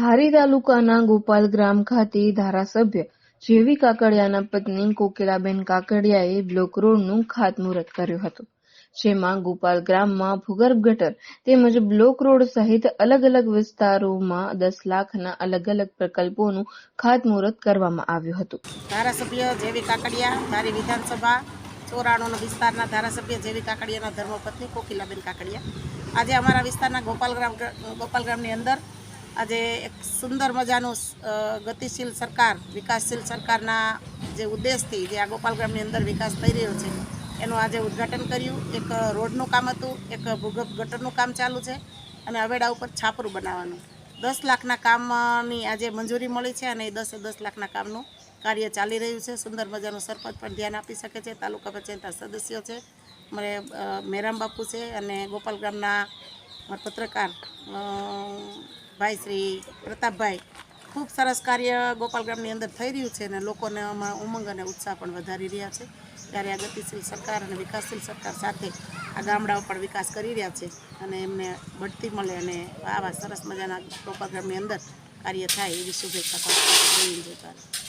ધારી તાલુકાના ગોપાલ ગ્રામ ખાતે ધારાસભ્ય જેવી કાકડિયાના પત્ની કોકિલાબેન કાકડિયાએ બ્લોક રોડનું ખાતમુહૂર્ત કર્યું હતું, જેમાં ગોપાલ ગ્રામમાં ભૂગર્ભ ગટર તેમજ બ્લોક રોડ સહિત અલગ અલગ વિસ્તારોમાં દસ લાખના અલગ અલગ પ્રકલ્પોનું ખાતમુહૂર્ત કરવામાં આવ્યું હતું. ધારાસભ્ય જેવી કાકડિયા, ધારી વિધાનસભા, ચોરાણુનો વિસ્તારના ધારાસભ્ય જેવી કાકડિયાના ધર્મપત્ની કોકિલાબેન કાકડિયા. આજે અમારા વિસ્તારના ગોપાલ ગોપાલગ્રામ ગોપાલગ્રામની અંદર આજે એક સુંદર મજાનું ગતિશીલ સરકાર, વિકાસશીલ સરકારના જે ઉદ્દેશથી જે આ ગોપાલગ્રામની અંદર વિકાસ થઈ રહ્યો છે, એનું આજે ઉદ્ઘાટન કર્યું. એક રોડનું કામ હતું, એક ભૂગર્ભ ગટરનું કામ ચાલુ છે અને અવેડા ઉપર છાપરું બનાવવાનું. દસ લાખના કામની આજે મંજૂરી મળી છે અને એ દસે દસ લાખના કામનું કાર્ય ચાલી રહ્યું છે. સુંદર મજાનું સરપંચ પણ ધ્યાન આપી શકે છે, તાલુકા પંચાયતના સદસ્યો છે મારે મેરામ બાપુ છે અને ગોપાલ ગામના પત્રકાર ભાઈ શ્રી પ્રતાપભાઈ, ખૂબ સરસ કાર્ય ગોપાલ ગ્રામની અંદર થઈ રહ્યું છે અને લોકોને આમાં ઉમંગ અને ઉત્સાહ પણ વધારી રહ્યા છે. ત્યારે આ ગતિશીલ સરકાર અને વિકાસશીલ સરકાર સાથે આ ગામડાઓ પણ વિકાસ કરી રહ્યા છે અને એમને બઢતી મળે અને આવા સરસ મજાના ગોપાલ ગ્રામની અંદર કાર્ય થાય એવી શુભેચ્છા પાઠવું